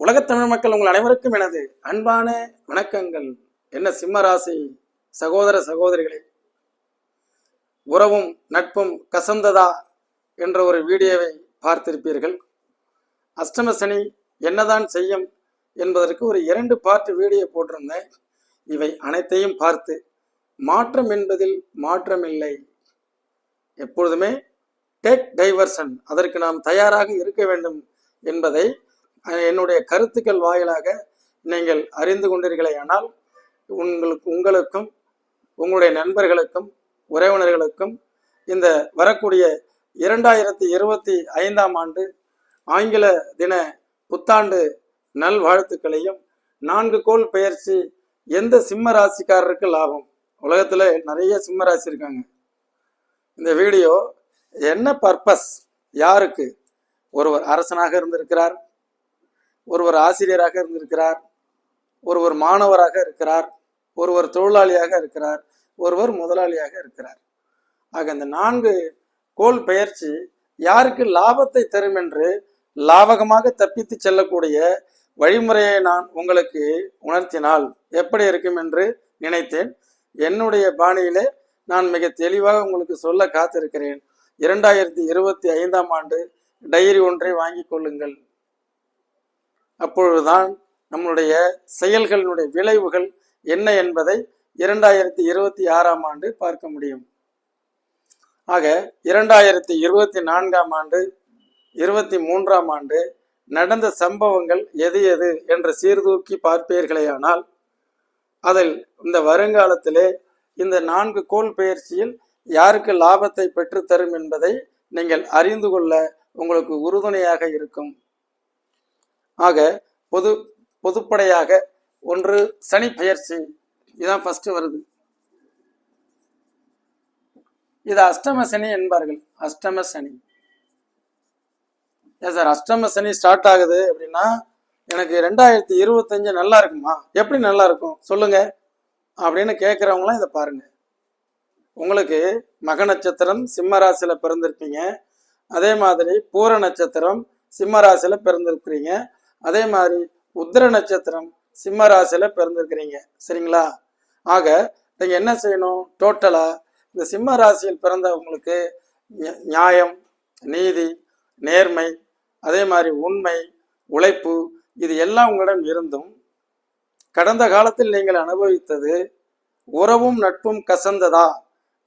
உலகத் தமிழ் மக்கள் உங்கள் அனைவருக்கும் எனது அன்பான வணக்கங்கள். என்ன சிம்மராசி சகோதர சகோதரிகளே. உறவும் நட்பும் கசந்ததா என்ற ஒரு வீடியோவை பார்த்திருப்பீர்கள். அஷ்டம சனி என்னதான் செய்யும் என்பதற்கு ஒரு இரண்டு பார்ட் வீடியோ போட்டிருந்தேன். இவை அனைத்தையும் பார்த்து மாற்றம் என்பதில் மாற்றம் இல்லை எப்பொழுதுமே டேக் டைவர்ஷன் அதற்கு நாம் தயாராக இருக்க வேண்டும் என்பதை என்னுடைய கருத்துக்கள் வாயிலாக நீங்கள் அறிந்து கொண்டீர்களேயானால் உங்களுக்கு உங்களுக்கும் உங்களுடைய நண்பர்களுக்கும் உறவினர்களுக்கும் இந்த வரக்கூடிய இரண்டாயிரத்தி இருபத்தி ஐந்தாம் ஆண்டு ஆங்கில தின புத்தாண்டு நல்வாழ்த்துக்களையும் நான்கு கோள் பயிற்சி எந்த சிம்ம ராசிக்காரருக்கு லாபம்? உலகத்தில் நிறைய சிம்ம ராசி இருக்காங்க. இந்த வீடியோ என்ன பர்பஸ்? யாருக்கு? ஒருவர் அரசனாக இருந்திருக்கிறார் ஒருவர் ஆசிரியராக இருந்திருக்கிறார் ஒருவர் மாணவராக இருக்கிறார் ஒருவர் தொழிலாளியாக இருக்கிறார் ஒருவர் முதலாளியாக இருக்கிறார். ஆக இந்த நான்கு கோல் பெயர்ச்சி யாருக்கு லாபத்தை தரும் என்று லாபகமாக தப்பித்து செல்லக்கூடிய வழிமுறையை நான் உங்களுக்கு உணர்த்தினால் எப்படி இருக்கும் என்று நினைத்தேன். என்னுடைய பாணியிலே நான் மிக தெளிவாக உங்களுக்கு சொல்ல காத்திருக்கிறேன். இரண்டாயிரத்தி இருபத்தி ஐந்தாம் ஆண்டு டைரி ஒன்றை வாங்கிக் கொள்ளுங்கள். அப்பொழுதுதான் நம்முடைய செயல்களினுடைய விளைவுகள் என்ன என்பதை இரண்டாயிரத்தி இருபத்தி ஆறாம் ஆண்டு பார்க்க முடியும். ஆக இரண்டாயிரத்தி இருபத்தி நான்காம் ஆண்டு இருபத்தி மூன்றாம் ஆண்டு நடந்த சம்பவங்கள் எது எது என்று சீர்தூக்கி பார்ப்பீர்களேயானால் அதில் இந்த வருங்காலத்திலே இந்த நான்கு கோல் பயிற்சியில் யாருக்கு லாபத்தை பெற்றுத்தரும் என்பதை நீங்கள் அறிந்து கொள்ள உங்களுக்கு உறுதுணையாக இருக்கும். ஆக பொது பொதுப்படையாக ஒன்று சனி பெயர்ச்சி. இதுதான் ஃபர்ஸ்ட் வருது. இது அஷ்டம சனி என்பார்கள். அஷ்டம சனி. ஏன் சார் அஷ்டம சனி ஸ்டார்ட் ஆகுது அப்படின்னா எனக்கு ரெண்டாயிரத்தி இருபத்தஞ்சு நல்லா இருக்குமா? எப்படி நல்லா இருக்கும்? சொல்லுங்க. அப்படின்னு கேட்குறவங்களாம் இதை பாருங்க. உங்களுக்கு மக நட்சத்திரம் சிம்ம ராசியில் பிறந்திருப்பீங்க. அதே மாதிரி பூர நட்சத்திரம் சிம்ம ராசியில் பிறந்திருக்கிறீங்க. அதே மாதிரி உத்திர நட்சத்திரம் சிம்ம ராசியில பிறந்திருக்கிறீங்க. சரிங்களா? ஆக நீங்க என்ன செய்யணும்? டோட்டலா இந்த சிம்ம ராசியில் பிறந்தவங்களுக்கு நியாயம் நீதி நேர்மை அதே மாதிரி உண்மை உழைப்பு இது எல்லாம் உங்களிடம் இருந்தும் கடந்த காலத்தில் நீங்கள் அனுபவித்தது உறவும் நட்பும் கசந்ததா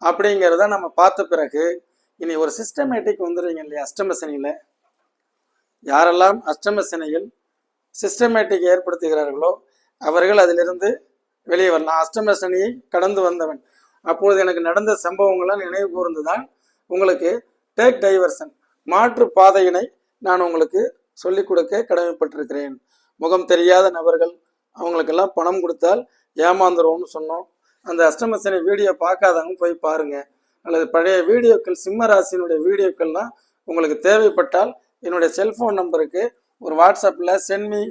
அப்படிங்கிறத நம்ம பார்த்த பிறகு இனி ஒரு சிஸ்டமேட்டிக் வந்துடுவீங்க இல்லையா? அஷ்டமசனியில் யாரெல்லாம் அஷ்டம சனியில் சிஸ்டமேட்டிக் ஏற்படுத்துகிறார்களோ அவர்கள் அதிலிருந்து வெளியே வரலாம் அஷ்டம சனியை கடந்து வந்தவன். அப்பொழுது எனக்கு நடந்த சம்பவங்களாம் நினைவு கூர்ந்துதான் உங்களுக்கு டேக் டைவர்சன் மாற்று பாதையினை நான் உங்களுக்கு சொல்லிக் கொடுக்க கடமைப்பட்டிருக்கிறேன். முகம் தெரியாத நபர்கள் அவங்களுக்கெல்லாம் பணம் கொடுத்தால் ஏமாந்துருவோம்னு சொன்னோம். அந்த அஷ்டமசனி வீடியோ பார்க்காதவங்க போய் பாருங்க. அல்லது பழைய வீடியோக்கள் சிம்ம ராசியினுடைய வீடியோக்கள்லாம் உங்களுக்கு தேவைப்பட்டால் என்னுடைய செல்போன் நம்பருக்கு ஒரு வாட்ஸ்அப்பில் சென்மி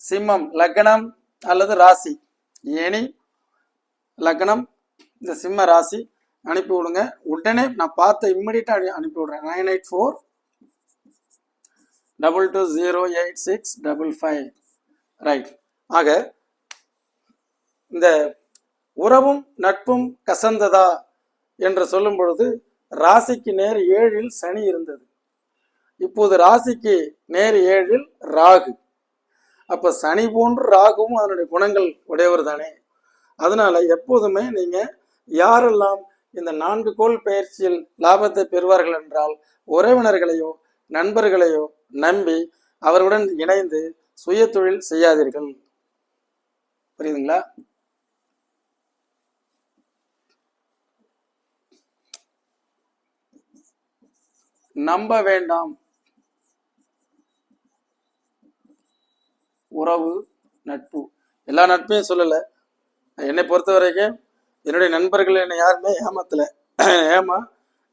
சிம்மம் லக்னம் அல்லது ராசி. ஏனி லக்னம் இந்த சிம்ம ராசி அனுப்பி விடுங்க. உடனே நான் பார்த்த இம்மிடியட்டாக அனுப்பி விடுறேன். Nine eight four double two zero eight six double five right ஆக இந்த உறவும் நட்பும் கசந்ததா என்று சொல்லும் பொழுது ராசிக்கு நேர் ஏழில் சனி இருந்தது. இப்போது ராசிக்கு நேர் ஏழில் ராகு. அப்ப சனி போன்று ராகுவும் அதனுடைய குணங்கள் உடையவர் தானே அதனால எப்போதுமே நீங்க யாரெல்லாம் இந்த நான்கு கோள் பயிற்சியில் லாபத்தை பெறுவார்கள் என்றால் உறவினர்களையோ நண்பர்களையோ நம்பி அவர்களுடன் இணைந்து சுய தொழில் செய்யாதீர்கள். புரியுதுங்களா? நம்ப வேண்டாம். உறவு நட்பு. எல்லா நட்பையும் சொல்லலை. என்னை பொறுத்த வரைக்கும் என்னுடைய நண்பர்கள் என்னை யாருமே ஏமாத்தலை. ஏமா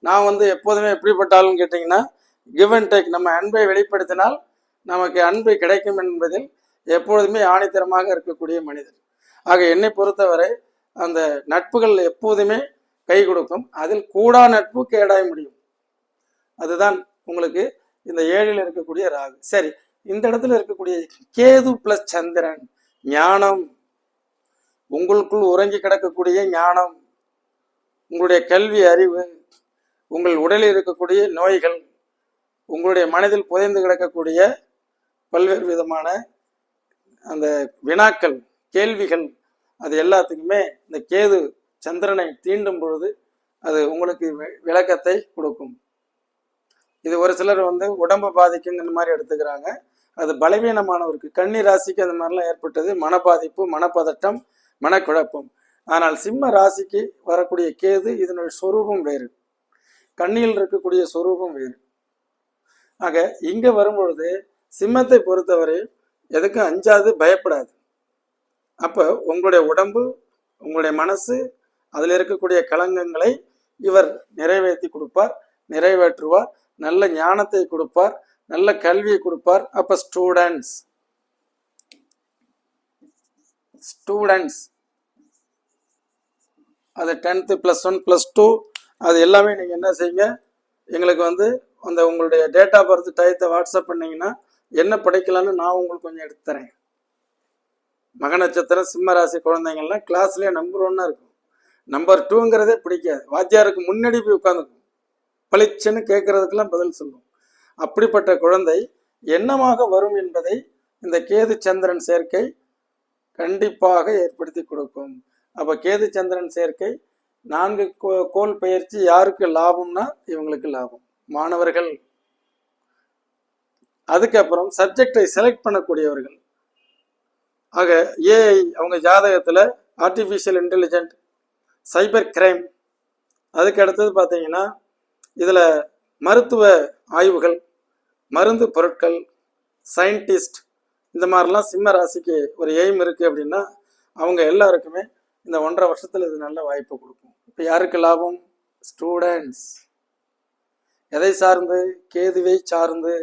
நான் வந்து எப்போதுமே எப்படிப்பட்டாலும் கேட்டிங்கன்னா கிவ் அண்ட் டேக் நம்ம அன்பை வெளிப்படுத்தினால் நமக்கு அன்பு கிடைக்கும் என்பதில் எப்பொழுதுமே ஆணித்தரமாக இருக்கக்கூடிய மனிதர். ஆக என்னை பொறுத்தவரை அந்த நட்புகள் எப்போதுமே கை கொடுக்கும். அதில் கூடா நட்பு கேடாய முடியும். அதுதான் உங்களுக்கு இந்த ஏழில் இருக்கக்கூடிய ராகு. சரி இந்த இடத்துல இருக்கக்கூடிய கேது பிளஸ் சந்திரன் ஞானம். உங்களுக்குள் உறங்கி கிடக்கக்கூடிய ஞானம் உங்களுடைய கல்வி அறிவு உங்கள் உடலில் இருக்கக்கூடிய நோய்கள் உங்களுடைய மனதில் புதைந்து கிடக்கக்கூடிய பல்வேறு விதமான அந்த வினாக்கள் கேள்விகள் அது எல்லாத்துக்குமே இந்த கேது சந்திரனை தீண்டும் பொழுது அது உங்களுக்கு வி- விளக்கத்தை கொடுக்கும். இது ஒரு சிலர் வந்து உடம்பை இந்த மாதிரி எடுத்துக்கிறாங்க. அது பலவீனமானவருக்கு. கன்னி ராசிக்கு அந்த மாதிரிலாம் ஏற்பட்டது. மனபாதிப்பு மனப்பதட்டம் மனக்குழப்பம். ஆனால் சிம்ம ராசிக்கு வரக்கூடிய கேது இதனுடைய சொரூபம் வேறு. கண்ணியில் இருக்கக்கூடிய சொரூபம் வேறு. ஆக இங்க வரும்பொழுது சிம்மத்தை பொறுத்தவரை எதுக்கும் அஞ்சாது பயப்படாது. அப்போ உங்களுடைய உடம்பு உங்களுடைய மனசு அதில் இருக்கக்கூடிய களங்கங்களை இவர் நிறைவேற்றி கொடுப்பார் நிறைவேற்றுவார் நல்ல ஞானத்தை கொடுப்பார் நல்ல கல்வியை கொடுப்பார். அப்ப ஸ்டூடெண்ட்ஸ் ஸ்டூடெண்ட்ஸ் அது tenth plus one plus two அது எல்லாமே நீங்கள் என்ன செய்யுங்க? எங்களுக்கு வந்து அந்த உங்களுடைய டேட் ஆஃப் பர்த் டயத்தை வாட்ஸ்அப் பண்ணீங்கன்னா என்ன படிக்கலாம்னு நான் உங்களுக்கு கொஞ்சம் எடுத்து தரேன். மக நட்சத்திரம் சிம்ம ராசி குழந்தைங்கள்லாம் கிளாஸ்லேயே நம்பர் ஒன்னாக இருக்கும். நம்பர் டூங்கிறதே பிடிக்காது. வாத்தியாருக்கு முன்னாடி போய் உட்காந்துக்கும். பளிச்சுன்னு கேட்கறதுக்கெல்லாம் பதில் சொல்லுவோம் அப்படிப்பட்ட குழந்தை என்னமாக வரும் என்பதை இந்த கேது சந்திரன் சேர்க்கை கண்டிப்பாக ஏற்படுத்தி கொடுக்கும். அப்ப கேது சந்திரன் சேர்க்கை நான்கு கோ- கோள் பயிற்சி யாருக்கு லாபம்னா இவங்களுக்கு லாபம். மாணவர்கள். அதுக்கப்புறம் சப்ஜெக்டை செலக்ட் பண்ணக்கூடியவர்கள். ஆக ஏஐ அவங்க ஜாதகத்துல ஆர்டிஃபிஷியல் இன்டெலிஜென்ட் சைபர் கிரைம் அதுக்கு அடுத்தது பார்த்தீங்கன்னா இதில் மருத்துவ ஆய்வுகள். மருந்து பொருட்கள் சயின்டிஸ்ட் இந்த மாதிரிலாம் சிம்ம ராசிக்கு ஒரு எய்ம் இருக்குது அப்படின்னா அவங்க எல்லாருக்குமே இந்த ஒன்றரை வருஷத்தில் இது நல்ல வாய்ப்பு கொடுக்கும். இப்போ யாருக்கு லாபம்? ஸ்டூடெண்ட்ஸ் எதை சார்ந்து? கேதுவை சார்ந்து.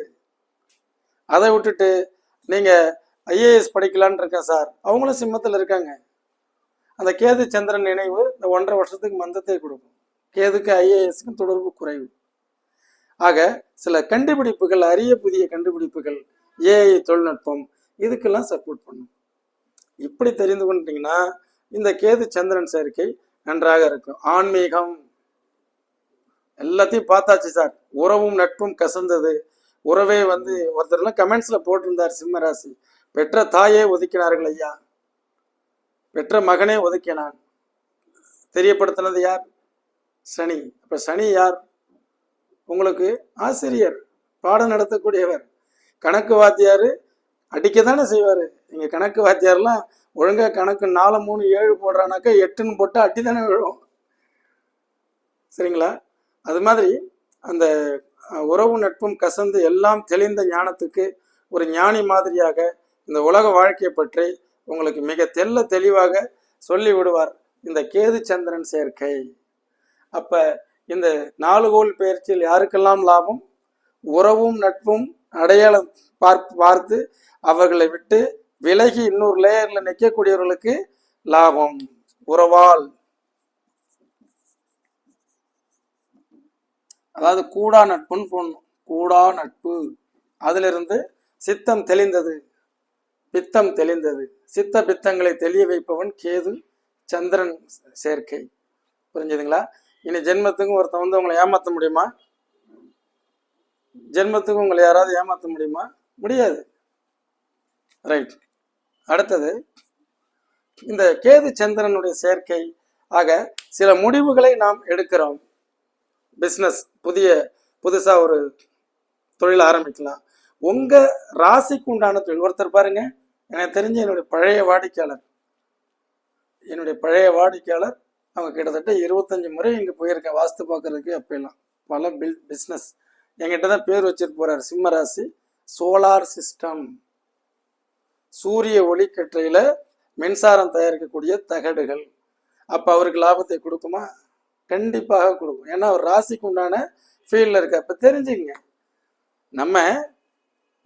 அதை விட்டுட்டு நீங்கள் ஐஏஎஸ் படிக்கலான்னு இருக்கேன் சார். அவங்களும் சிம்மத்தில் இருக்காங்க. அந்த கேது சந்திரன் நினைவு இந்த ஒன்றரை வருஷத்துக்கு மந்தத்தை கொடுக்கும். கேதுக்கு ஐஏஎஸ்க்கும் தொடர்பு குறைவு. ஆக சில கண்டுபிடிப்புகள் அரிய புதிய கண்டுபிடிப்புகள் ஏஐ தொழில்நுட்பம் இதுக்கெல்லாம் சப்போர்ட் பண்ணும். இப்படி தெரிந்து கொண்டீங்கன்னா இந்த கேது சந்திரன் சேர்க்கை நன்றாக இருக்கும். ஆன்மீகம். எல்லாத்தையும் பார்த்தாச்சு சார். உறவும் நட்பும் கசந்தது. உறவே வந்து ஒருத்தர்லாம் கமெண்ட்ஸ்ல போட்டிருந்தார் சிம்மராசி. பெற்ற தாயே ஒதுக்கினார்கள் ஐயா. பெற்ற மகனே ஒதுக்கினான். தெரியப்படுத்தினது யார்? சனி. அப்போ சனி யார்? உங்களுக்கு ஆசிரியர் பாடம் நடத்தக்கூடியவர். கணக்கு வாத்தியார் அடிக்க தானே செய்வார். நீங்கள் கணக்கு வாத்தியார்லாம் ஒழுங்காக கணக்கு நாலு மூணு ஏழு போடுறானாக்கா எட்டுன்னு போட்டு அடி தானே விழும் சரிங்களா? அது மாதிரி அந்த உறவு நட்பும் கசந்து எல்லாம் தெளிந்த ஞானத்துக்கு ஒரு ஞானி மாதிரியாக இந்த உலக வாழ்க்கையை பற்றி உங்களுக்கு மிக தெல்ல தெளிவாக சொல்லி விடுவார் இந்த கேது சந்திரன் சேர்க்கை. அப்போ இந்த நாலு கோல் பயிற்சியில் யாருக்கெல்லாம் லாபம்? உறவும் நட்பும் அடையாளம் பார்த்து பார்த்து அவர்களை விட்டு விலகி இன்னொரு லேயர்ல நிற்கக்கூடியவர்களுக்கு லாபம். உறவால். அதாவது கூடா நட்புன்னு போடணும். கூடா நட்பு. அதிலிருந்து சித்தம் தெளிந்தது. பித்தம் தெளிந்தது. சித்த பித்தங்களை தெளிய வைப்பவன் கேது சந்திரன் சேர்க்கை. புரிஞ்சுதுங்களா? இனி ஜென்மத்துக்கும் ஒருத்தன் வந்து உங்களை ஏமாற்ற முடியுமா? ஜென்மத்துக்கும் உங்களை யாராவது ஏமாற்ற முடியுமா? முடியாது. ரைட் அடுத்தது இந்த கேது சந்திரனுடைய சேர்க்கை ஆக சில முடிவுகளை நாம் எடுக்கிறோம். பிஸ்னஸ் புதிய புதுசாக ஒரு தொழில் ஆரம்பிக்கலாம். உங்கள் ராசிக்கு உண்டான தொழில் ஒருத்தர் பாருங்க எனக்கு தெரிஞ்ச என்னுடைய பழைய வாடிக்கையாளர். என்னுடைய பழைய வாடிக்கையாளர் அவங்க கிட்டத்தட்ட இருபத்தஞ்சு முறை இங்கே போயிருக்கேன். வாஸ்து பார்க்கறதுக்கு அப்பெல்லாம் பல பில் பிஸ்னஸ் என்கிட்ட தான் பேர் வச்சுட்டு போறாரு. சிம்ம ராசி சோலார் சிஸ்டம். சூரிய ஒளிக்கற்றையில மின்சாரம் தயாரிக்கக்கூடிய தகடுகள். அப்போ அவருக்கு லாபத்தை கொடுக்குமா? கண்டிப்பாக கொடுக்கும். ஏன்னா அவர் ராசிக்கு உண்டான ஃபீல்டில் இருக்க அப்போ தெரிஞ்சுங்க நம்ம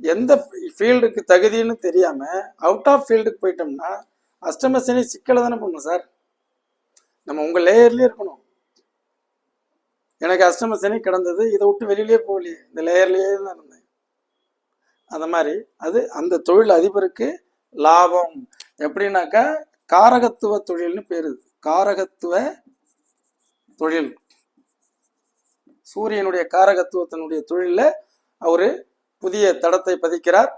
எந்த ஃபீல்டுக்கு தகுதின்னு தெரியாம அவுட் ஆஃப் ஃபீல்டுக்கு போயிட்டோம்னா அஷ்டம சனி சிக்கலை தானே பண்ணும் சார். நம்ம உங்கள் லேயர்லேயே இருக்கணும். எனக்கு அஷ்டம சனி கிடந்தது இதை விட்டு வெளியிலேயே போகலையே. இந்த லேயர்லேயே தான் இருந்தேன். அந்த மாதிரி அது அந்த தொழில் அதிபருக்கு லாபம். எப்படின்னாக்கா காரகத்துவ தொழில்னு பேரு காரகத்துவ தொழில். சூரியனுடைய காரகத்துவத்தினுடைய தொழிலில் அவர் புதிய தடத்தை பதிக்கிறார்.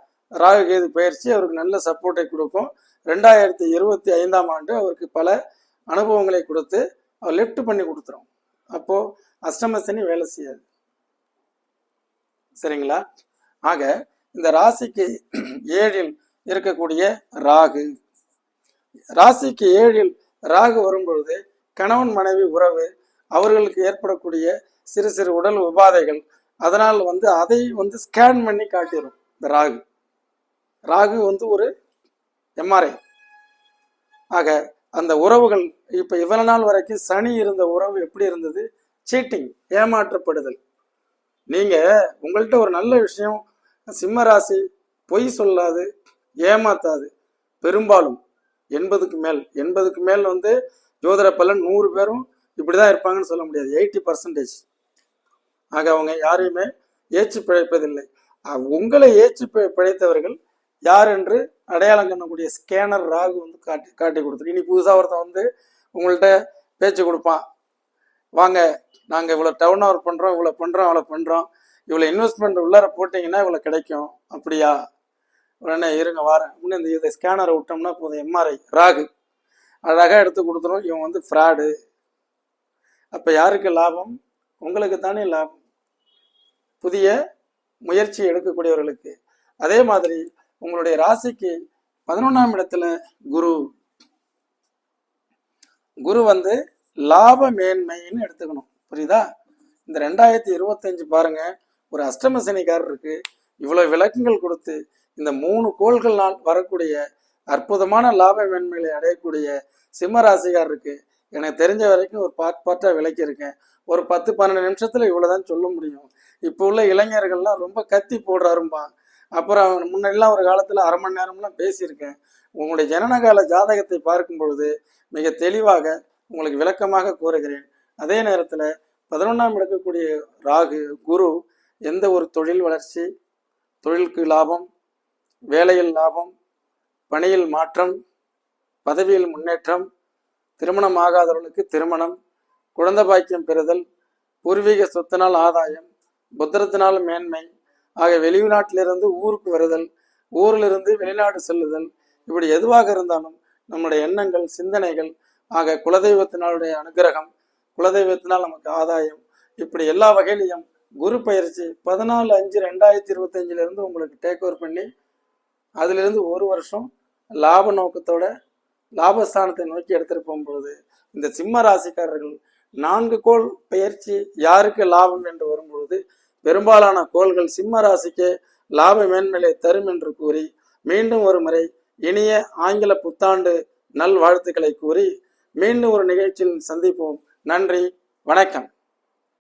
ராகு கேது பயிற்சி அவருக்கு நல்ல சப்போர்ட்டை கொடுக்கும். ரெண்டாயிரத்தி இருபத்தி ஐந்தாம் ஆண்டு அவருக்கு பல அனுபவங்களை கொடுத்து அவர் லிஃப்ட் பண்ணி கொடுத்துரும். அப்போது அஷ்டமசனி வேலை செய்யாது. சரிங்களா? ஆக இந்த ராசிக்கு ஏழில் இருக்கக்கூடிய ராகு. ராசிக்கு ஏழில் ராகு வரும்பொழுது கணவன் மனைவி உறவு அவர்களுக்கு ஏற்படக்கூடிய சிறு சிறு உடல் உபாதைகள் அதனால் வந்து அதை வந்து ஸ்கேன் பண்ணி காட்டிடும் இந்த ராகு. ராகு வந்து ஒரு எம்ஆர்ஐ ஆக அந்த உறவுகள் இப்போ இவ்வளவு நாள் வரைக்கும் சனி இருந்த உறவு எப்படி இருந்தது? சீட்டிங் ஏமாற்றப்படுதல். நீங்க உங்கள்கிட்ட ஒரு நல்ல விஷயம் சிம்ம ராசி பொய் சொல்லாது ஏமாத்தாது. பெரும்பாலும் எண்பதுக்கு மேல் எண்பதுக்கு மேல் வந்து ஜோதிட பலன் நூறு பேரும் இப்படிதான் இருப்பாங்கன்னு சொல்ல முடியாது. Eighty percentage. ஆக அவங்க யாரையுமே ஏச்சு பிழைப்பதில்லை. உங்களை ஏச்சு பிழைத்தவர்கள் யார் என்று அடையாளம் காணக்கூடிய ஸ்கேனர் ராகு வந்து காட்டி காட்டி கொடுத்துரு இனி புதுசாக ஒருத்தன் வந்து உங்கள்கிட்ட பேச்சு கொடுப்பான். வாங்க நாங்கள் இவ்வளோ டவுன் ஓவர் பண்ணுறோம் இவ்வளோ பண்ணுறோம் அவ்வளோ பண்ணுறோம் இவ்வளோ இன்வெஸ்ட்மெண்ட் உள்ளார போட்டிங்கன்னா இவ்வளோ கிடைக்கும். அப்படியா? உடனே இருங்க வாரேன். இன்னும் இந்த இதை ஸ்கேனரை விட்டோம்னா போதும். எம்ஆர்ஐ ராகு. அழகாக எடுத்து கொடுத்துரும். இவன் வந்து ஃப்ராடு அப்போ யாருக்கு லாபம்? உங்களுக்கு தானே லாபம். புதிய முயற்சி எடுக்கக்கூடியவர்களுக்கு. அதே மாதிரி உங்களுடைய ராசிக்கு பதினொன்றாம் இடத்துல குரு. குரு வந்து லாப மேன்மைன்னு எடுத்துக்கணும். புரியுதா? இந்த ரெண்டாயிரத்தி இருபத்தஞ்சு பாருங்க ஒரு அஷ்டம சனிக்காரருக்கு இவ்வளவு விளக்கங்கள் கொடுத்து இந்த மூணு கோள்கள்னால் வரக்கூடிய அற்புதமான லாப மேன்மைகளை அடையக்கூடிய சிம்ம ராசிக்காரருக்கு எனக்கு தெரிஞ்ச வரைக்கும் ஒரு பார்ட் பார்ட்டாக விளக்கியிருக்கேன். ஒரு பத்து பன்னெண்டு நிமிஷத்துல இவ்வளவுதான் சொல்ல முடியும். இப்போ உள்ள இளைஞர்கள்லாம் ரொம்ப கத்தி போடுறாரும்பா. அப்புறம் முன்னெல்லாம் ஒரு காலத்தில் அரை மணி நேரம்லாம் பேசியிருக்கேன். உங்களுடைய ஜனனகால ஜாதகத்தை பார்க்கும் பொழுது மிக தெளிவாக உங்களுக்கு விளக்கமாக கூறுகிறேன். அதே நேரத்தில் பதினொன்றாம் இருக்கக்கூடிய ராகு குரு எந்த ஒரு தொழில் வளர்ச்சி தொழிலுக்கு லாபம் வேலையில் லாபம் பணியில் மாற்றம் பதவியில் முன்னேற்றம் திருமணம் ஆகாதவர்களுக்கு திருமணம் குழந்தை பாக்கியம் பெறுதல் பூர்வீக சொத்தினால் ஆதாயம் புத்திரத்தினால் மேன்மை ஆக வெளிநாட்டிலிருந்து ஊருக்கு வருதல் ஊரிலிருந்து வெளிநாடு செல்லுதல் இப்படி எதுவாக இருந்தாலும் நம்முடைய எண்ணங்கள் சிந்தனைகள் ஆக குலதெய்வத்தினாலுடைய அனுகிரகம் குலதெய்வத்தினால் நமக்கு ஆதாயம் இப்படி எல்லா வகையிலையும் குரு பயிற்சி பதினாலு அஞ்சு ரெண்டாயிரத்தி இருபத்தஞ்சிலிருந்து உங்களுக்கு டேக் ஓவர் பண்ணி அதிலிருந்து ஒரு வருஷம் லாப நோக்கத்தோட லாபஸ்தானத்தை நோக்கி எடுத்துட்டு போகும்பொழுது இந்த சிம்ம ராசிக்காரர்கள் நான்கு கோள் பயிற்சி யாருக்கு லாபம் என்று வரும்பொழுது பெரும்பாலான கோள்கள் சிம்ம ராசிக்கு லாப மேன்மையை தரும் என்று கூறி மீண்டும் ஒரு முறை இனிய ஆங்கில புத்தாண்டு நல் வாழ்த்துக்களை கூறி மீண்டும் ஒரு நிகழ்ச்சியில் சந்திப்போம். நன்றி வணக்கம்.